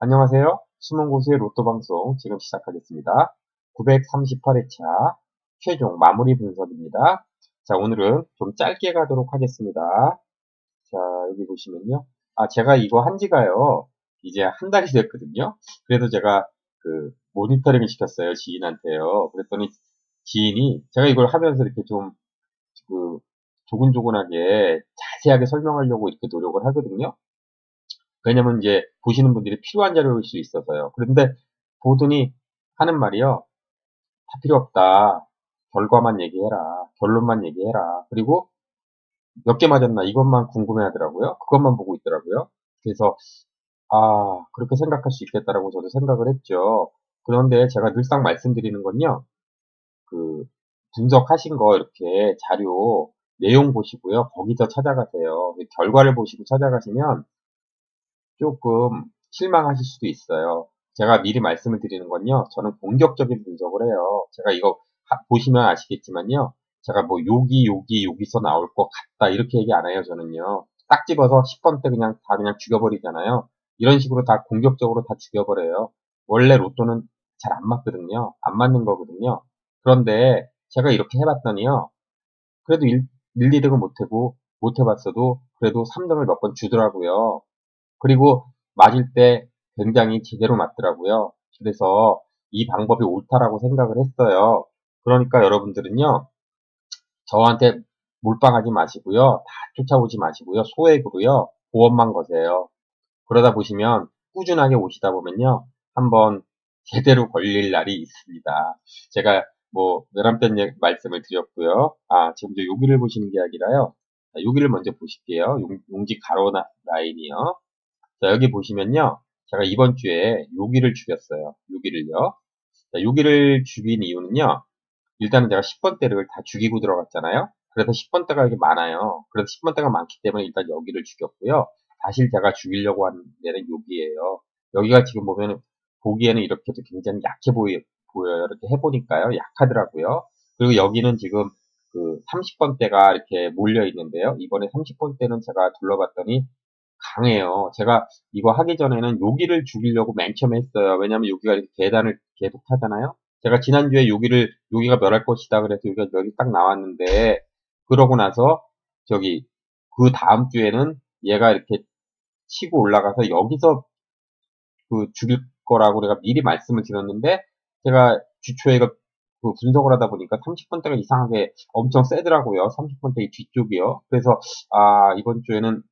안녕하세요. 숨은 곳의 로또 방송 지금 시작하겠습니다. 938회차 최종 마무리 분석입니다. 자, 오늘은 좀 짧게 가도록 하겠습니다. 자, 여기 보시면요. 아, 제가 이거 한 지가요. 이제 한 달이 됐거든요. 그래서 제가 그 모니터링을 시켰어요. 지인한테요. 그랬더니 지인이 제가 이걸 하면서 이렇게 좀 그 조근조근하게 자세하게 설명하려고 이렇게 노력을 하거든요. 왜냐면 이제 보시는 분들이 필요한 자료일 수 있어서요. 그런데 보더니 하는 말이요. 다 필요 없다. 결과만 얘기해라. 결론만 얘기해라. 그리고 몇 개 맞았나 이것만 궁금해 하더라고요. 그것만 보고 있더라고요. 그래서 아 그렇게 생각할 수 있겠다라고 저도 생각을 했죠. 그런데 제가 늘상 말씀드리는 건요. 그 분석하신 거 이렇게 자료 내용 보시고요. 거기서 찾아가세요. 결과를 보시고 찾아가시면 조금 실망하실 수도 있어요. 제가 미리 말씀을 드리는 건요. 저는 공격적인 분석을 해요. 제가 이거 보시면 아시겠지만요. 제가 뭐 여기 여기 여기서 나올 것 같다 이렇게 얘기 안 해요. 저는요. 딱 집어서 10번 때 그냥 다 그냥 죽여버리잖아요. 이런 식으로 다 공격적으로 다 죽여버려요. 원래 로또는 잘 안 맞거든요. 안 맞는 거거든요. 그런데 제가 이렇게 해봤더니요. 그래도 1, 1 2등은 못해고 못해봤어도 그래도 3등을 몇 번 주더라고요. 그리고 맞을 때 굉장히 제대로 맞더라고요. 그래서 이 방법이 옳다라고 생각을 했어요. 그러니까 여러분들은요, 저한테 몰빵하지 마시고요, 다 쫓아오지 마시고요, 소액으로요, 보험만 거세요. 그러다 보시면 꾸준하게 오시다 보면요, 한번 제대로 걸릴 날이 있습니다. 제가 뭐 열한편 말씀을 드렸고요. 아 지금 저 여기를 보시는 게 아니라요. 여기를 먼저 보실게요. 용, 지 가로 라인이요. 자, 여기 보시면요. 제가 이번 주에 여기를 죽였어요. 여기를요. 자, 여기를 죽인 이유는요. 일단은 제가 10번대를 다 죽이고 들어갔잖아요. 그래서 10번대가 이렇게 많아요. 그래서 10번대가 많기 때문에 일단 여기를 죽였고요. 사실 제가 죽이려고 하는 데는 여기에요. 여기가 지금 보면 보기에는 이렇게도 굉장히 약해 보이, 보여요. 이렇게 해보니까요. 약하더라고요. 그리고 여기는 지금 그 30번대가 이렇게 몰려 있는데요. 이번에 30번대는 제가 둘러봤더니 강해요. 제가 이거 하기 전에는 여기를 죽이려고 맨 처음에 했어요. 왜냐면 여기가 이렇게 계단을 계속 타잖아요. 제가 지난주에 여기를, 여기가 멸할 것이다. 그래서 여기가 여기 딱 나왔는데, 그러고 나서, 저기, 그 다음 주에는 얘가 이렇게 치고 올라가서 여기서 그 죽일 거라고 내가 미리 말씀을 드렸는데, 제가 주초에 그 분석을 하다 보니까 30번대가 이상하게 엄청 세더라고요. 30번대 이 뒤쪽이요. 그래서, 아, 이번 주에는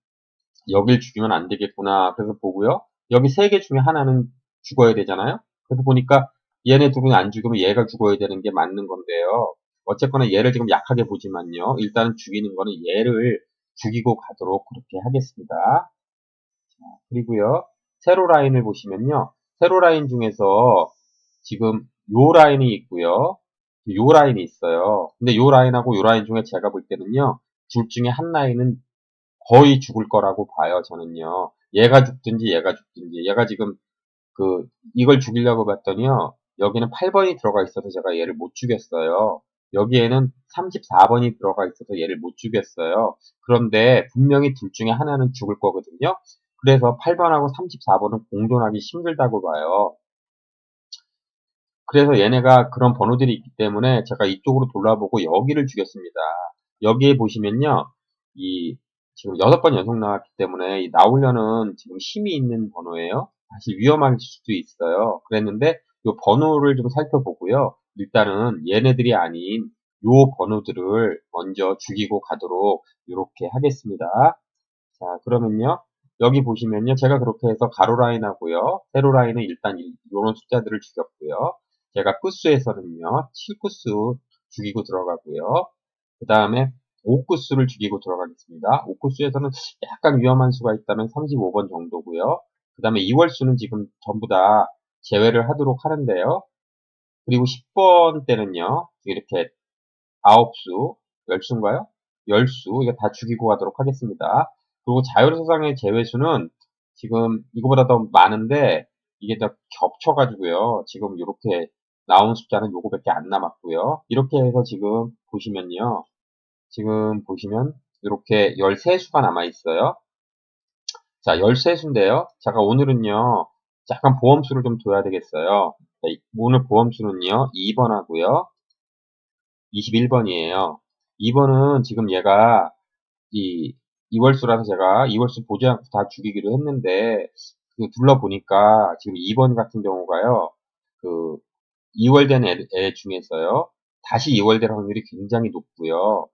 여길 죽이면 안 되겠구나. 그래서 보고요. 여기 세 개 중에 하나는 죽어야 되잖아요. 그래서 보니까 얘네 둘은 안 죽으면 얘가 죽어야 되는 게 맞는 건데요. 어쨌거나 얘를 지금 약하게 보지만요. 일단 죽이는 거는 얘를 죽이고 가도록 그렇게 하겠습니다. 자, 그리고요. 세로 라인을 보시면요. 세로 라인 중에서 지금 요 라인이 있고요. 요 라인이 있어요. 근데 요 라인하고 요 라인 중에 제가 볼 때는요. 둘 중에 한 라인은 거의 죽을 거라고 봐요, 저는요. 얘가 죽든지 얘가 죽든지. 얘가 지금 그 이걸 죽이려고 봤더니요. 여기는 8번이 들어가 있어서 제가 얘를 못 죽였어요. 여기에는 34번이 들어가 있어서 얘를 못 죽였어요. 그런데 분명히 둘 중에 하나는 죽을 거거든요. 그래서 8번하고 34번은 공존하기 힘들다고 봐요. 그래서 얘네가 그런 번호들이 있기 때문에 제가 이쪽으로 돌아보고 여기를 죽였습니다. 여기에 보시면요. 이 지금 여섯 번 연속 나왔기 때문에 나오려는 지금 힘이 있는 번호예요. 사실 위험할 수도 있어요. 그랬는데 이 번호를 좀 살펴보고요. 일단은 얘네들이 아닌 요 번호들을 먼저 죽이고 가도록 이렇게 하겠습니다. 자 그러면요. 여기 보시면요. 제가 그렇게 해서 가로 라인하고요. 세로 라인은 일단 이런 숫자들을 죽였고요. 제가 끝수에서는요. 7구수 죽이고 들어가고요. 그 다음에 5구수를 죽이고 들어가겠습니다. 5구수에서는 약간 위험한 수가 있다면 35번 정도고요. 그 다음에 2월 수는 지금 전부 다 제외를 하도록 하는데요. 그리고 10번 때는요. 이렇게 9수, 10수인가요? 10수, 이거 다 죽이고 가도록 하겠습니다. 그리고 자율소상의 제외수는 지금 이거보다 더 많은데 이게 더 겹쳐가지고요. 지금 이렇게 나온 숫자는 요거밖에 안 남았고요. 이렇게 해서 지금 보시면요. 지금 보시면 이렇게 13수가 남아 있어요. 자, 13수인데요. 제가 오늘은요. 약간 보험수를 좀 둬야 되겠어요. 자, 오늘 보험수는요, 2번 하고요. 21번이에요. 2번은 지금 얘가 이 2월수라서 제가 2월수 보지 않고 다 죽이기로 했는데 그 둘러보니까 지금 2번 같은 경우가요. 그 2월된 애, 애 중에서요. 다시 2월될 확률이 굉장히 높고요.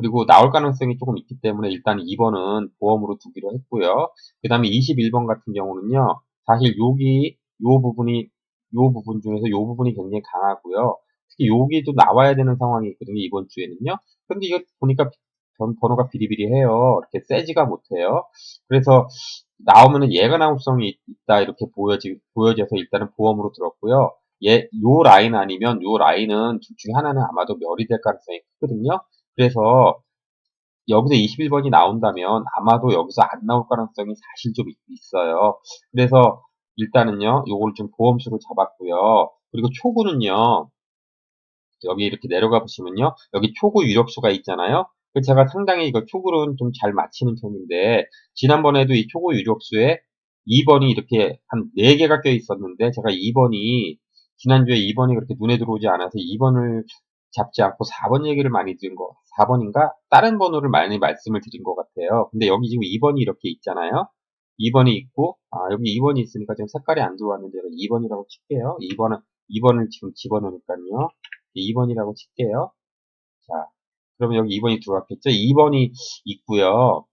그리고 나올 가능성이 조금 있기 때문에 일단 2번은 보험으로 두기로 했고요. 그 다음에 21번 같은 경우는요. 사실 여기 요 부분이 요 부분 중에서 요 부분이 굉장히 강하고요. 특히 여기도 나와야 되는 상황이 있거든요. 이번 주에는요. 근데 이거 보니까 번, 번호가 비리비리해요. 이렇게 세지가 못해요. 그래서 나오면은 얘가 나올성이 있다 이렇게 보여지 보여져서 일단은 보험으로 들었고요. 얘, 요 라인 아니면 요 라인은 둘 중에 하나는 아마도 멸이 될 가능성이 크거든요. 그래서 여기서 21번이 나온다면 아마도 여기서 안 나올 가능성이 사실 좀 있어요. 그래서 일단은요, 요걸 좀 보험수로 잡았고요. 그리고 초구는요, 여기 이렇게 내려가 보시면요, 여기 초구 유력수가 있잖아요. 제가 상당히 이거 초구는 좀 잘 맞히는 편인데, 지난번에도 이 초구 유력수에 2번이 이렇게 한 4개가 껴 있었는데, 제가 2번이, 지난주에 2번이 그렇게 눈에 들어오지 않아서 2번을 잡지 않고 4번 얘기를 많이 드린 거, 4번인가? 다른 번호를 많이 말씀을 드린 것 같아요. 근데 여기 지금 2번이 이렇게 있잖아요. 2번이 있고, 아, 여기 2번이 있으니까 지금 색깔이 안 들어왔는데, 2번이라고 칠게요. 2번은, 2번을 지금 집어넣으니까요. 2번이라고 칠게요. 자, 그러면 여기 2번이 들어왔겠죠? 2번이 있고요.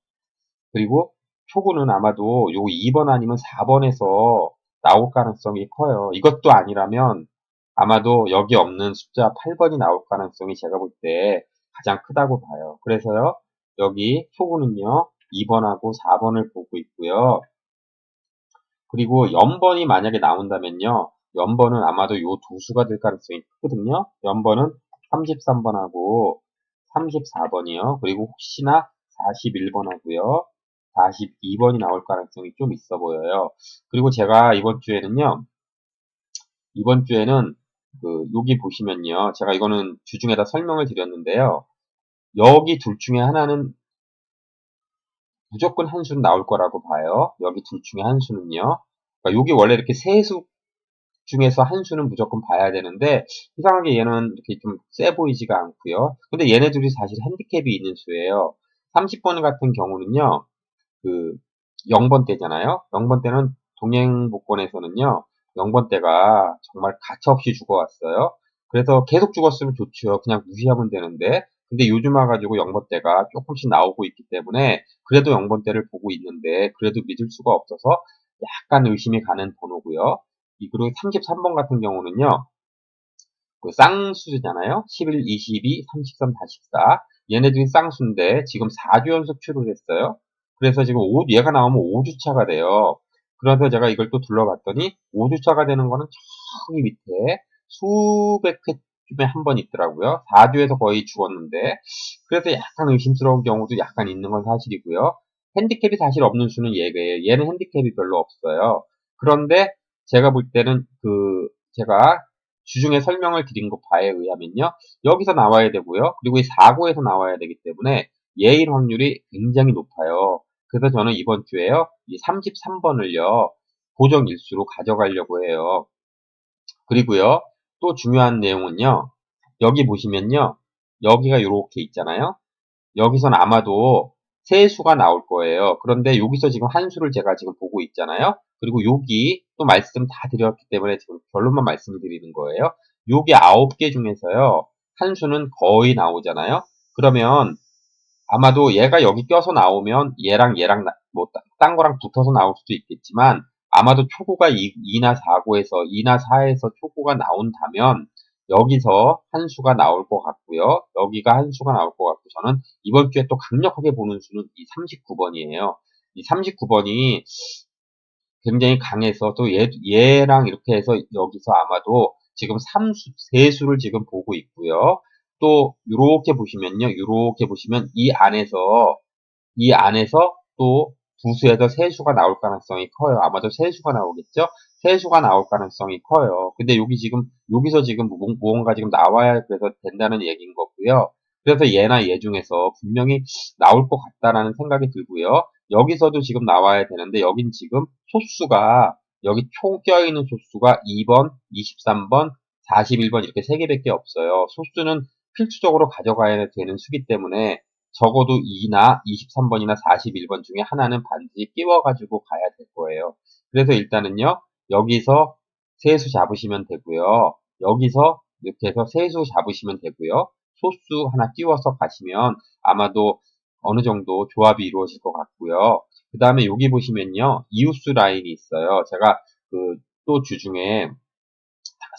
그리고 초구는 아마도 요 2번 아니면 4번에서 나올 가능성이 커요. 이것도 아니라면 아마도 여기 없는 숫자 8번이 나올 가능성이 제가 볼 때 가장 크다고 봐요. 그래서요, 여기 초구는요, 2번하고 4번을 보고 있고요. 그리고 연번이 만약에 나온다면요, 연번은 아마도 요 두 수가 될 가능성이 크거든요. 연번은 33번하고 34번이요. 그리고 혹시나 41번 하고요. 42번이 나올 가능성이 좀 있어 보여요. 그리고 제가 이번 주에는요. 이번 주에는 그 여기 보시면요. 제가 이거는 주중에다 설명을 드렸는데요. 여기 둘 중에 하나는 무조건 한 수는 나올 거라고 봐요. 여기 둘 중에 한 수는요. 그러니까 여기 원래 이렇게 세 수 중에서 한 수는 무조건 봐야 되는데 이상하게 얘는 이렇게 좀 세 보이지가 않고요. 근데 얘네들이 사실 핸디캡이 있는 수예요. 30번 같은 경우는요. 그 0번 대잖아요. 0번 대는 동행 복권에서는요. 0번 대가 정말 가차없이 죽어왔어요. 그래서 계속 죽었으면 좋죠. 그냥 무시하면 되는데 근데 요즘 와가지고 0번 대가 조금씩 나오고 있기 때문에 그래도 0번 대를 보고 있는데 그래도 믿을 수가 없어서 약간 의심이 가는 번호고요. 그리고 33번 같은 경우는요. 그 쌍수잖아요. 11, 22, 33, 44. 얘네들이 쌍수인데 지금 4주 연속 출을 했어요. 그래서 지금 5, 얘가 나오면 5주차가 돼요. 그래서 제가 이걸 또 둘러봤더니 5주차가 되는 거는 저기 밑에 수백 회쯤에 한 번 있더라고요. 4주에서 거의 죽었는데 그래서 약간 의심스러운 경우도 약간 있는 건 사실이고요. 핸디캡이 사실 없는 수는 얘예요. 얘는 핸디캡이 별로 없어요. 그런데 제가 볼 때는 그 제가 주중에 설명을 드린 것 바에 의하면요. 여기서 나와야 되고요. 그리고 이 사고에서 나와야 되기 때문에 예일 확률이 굉장히 높아요. 그래서 저는 이번 주에요. 이 33번을요. 고정 일수로 가져가려고 해요. 그리고요. 또 중요한 내용은요. 여기 보시면요. 여기가 이렇게 있잖아요. 여기선 아마도 세 수가 나올 거예요. 그런데 여기서 지금 한 수를 제가 지금 보고 있잖아요. 그리고 여기 또 말씀 다 드렸기 때문에 지금 결론만 말씀을 드리는 거예요. 여기 아홉 개 중에서요. 한 수는 거의 나오잖아요. 그러면 아마도 얘가 여기 껴서 나오면 얘랑 얘랑 뭐 딴 거랑 붙어서 나올 수도 있겠지만 아마도 초구가 2, 2나 4고에서 2나 4에서 초구가 나온다면 여기서 한 수가 나올 것 같고요. 여기가 한 수가 나올 것 같고 저는 이번 주에 또 강력하게 보는 수는 이 39번이에요. 이 39번이 굉장히 강해서 또 얘, 얘랑 이렇게 해서 여기서 아마도 지금 3수, 3수를 지금 보고 있고요. 또 이렇게 보시면요. 이렇게 보시면 이 안에서 이 안에서 또 두수에서 세수가 나올 가능성이 커요. 아마도 세수가 나오겠죠? 세수가 나올 가능성이 커요. 근데 여기 지금, 여기서 지금 무언가 지금 나와야 그래서 된다는 얘기인 거고요. 그래서 얘나 얘 중에서 분명히 나올 것 같다라는 생각이 들고요. 여기서도 지금 나와야 되는데, 여긴 지금 소수가 여기 총 껴있는 소수가 2번, 23번, 41번 이렇게 3개밖에 없어요. 소수는 필수적으로 가져가야 되는 수기 때문에 적어도 2나 23번이나 41번 중에 하나는 반드시 끼워가지고 가야 될 거예요. 그래서 일단은요, 여기서 세수 잡으시면 되고요. 여기서 이렇게 해서 세수 잡으시면 되고요. 소수 하나 끼워서 가시면 아마도 어느 정도 조합이 이루어질 것 같고요. 그 다음에 여기 보시면요. 이웃수 라인이 있어요. 제가 그 또 주중에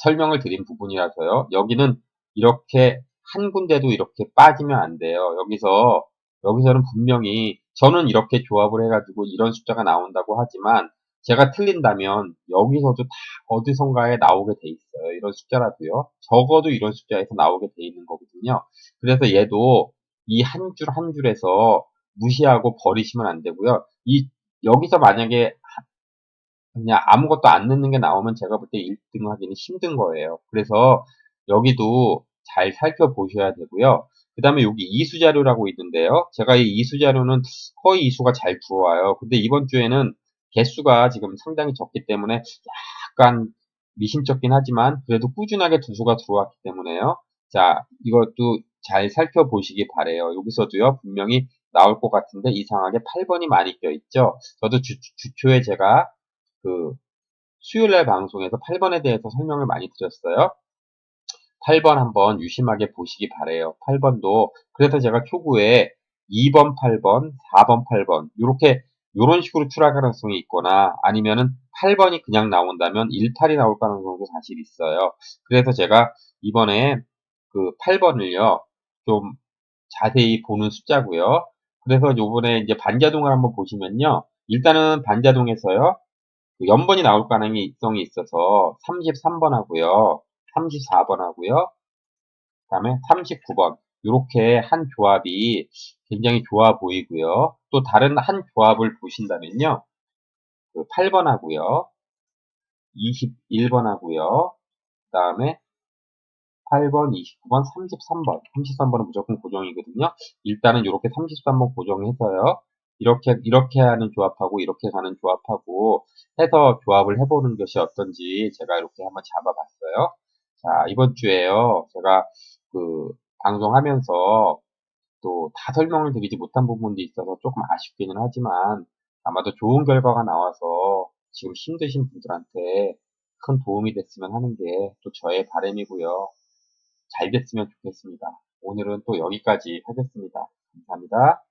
설명을 드린 부분이라서요. 여기는 이렇게 한 군데도 이렇게 빠지면 안 돼요. 여기서 여기서는 분명히 저는 이렇게 조합을 해가지고 이런 숫자가 나온다고 하지만 제가 틀린다면 여기서도 다 어디선가에 나오게 돼 있어요. 이런 숫자라도요. 적어도 이런 숫자에서 나오게 돼 있는 거거든요. 그래서 얘도 이 한 줄 한 줄에서 무시하고 버리시면 안 되고요. 이 여기서 만약에 그냥 아무것도 안 넣는 게 나오면 제가 볼 때 1등 하기는 힘든 거예요. 그래서 여기도 잘 살펴보셔야 되고요. 그 다음에 여기 이수 자료라고 있는데요. 제가 이 이수 자료는 거의 이수가 잘 들어와요. 근데 이번 주에는 개수가 지금 상당히 적기 때문에 약간 미심쩍긴 하지만 그래도 꾸준하게 두수가 들어왔기 때문에요. 자, 이것도 잘 살펴보시기 바래요. 여기서도요, 분명히 나올 것 같은데 이상하게 8번이 많이 껴있죠. 저도 주, 주초에 제가 그 수요일날 방송에서 8번에 대해서 설명을 많이 드렸어요. 8번 한번 유심하게 보시기 바래요. 8번도 그래서 제가 초구에 2번 8번, 4번 8번 이렇게 이런 식으로 추락 가능성이 있거나 아니면은 8번이 그냥 나온다면 18이 나올 가능성도 사실 있어요. 그래서 제가 이번에 그 8번을요 좀 자세히 보는 숫자고요. 그래서 요번에 이제 반자동을 한번 보시면요. 일단은 반자동에서요. 그 연번이 나올 가능성이 있어서 33번 하고요. 34번 하고요. 그 다음에 39번. 이렇게 한 조합이 굉장히 좋아 보이고요. 또 다른 한 조합을 보신다면요. 그 8번 하고요. 21번 하고요. 그 다음에 8번, 29번, 33번. 33번은 무조건 고정이거든요. 일단은 이렇게 33번 고정해서요. 이렇게, 이렇게 하는 조합하고, 이렇게 가는 조합하고, 해서 조합을 해보는 것이 어떤지 제가 이렇게 한번 잡아봤어요. 자, 이번 주에요. 제가 그, 방송하면서 또 다 설명을 드리지 못한 부분도 있어서 조금 아쉽기는 하지만, 아마도 좋은 결과가 나와서 지금 힘드신 분들한테 큰 도움이 됐으면 하는 게 또 저의 바람이고요. 잘 됐으면 좋겠습니다. 오늘은 또 여기까지 하겠습니다. 감사합니다.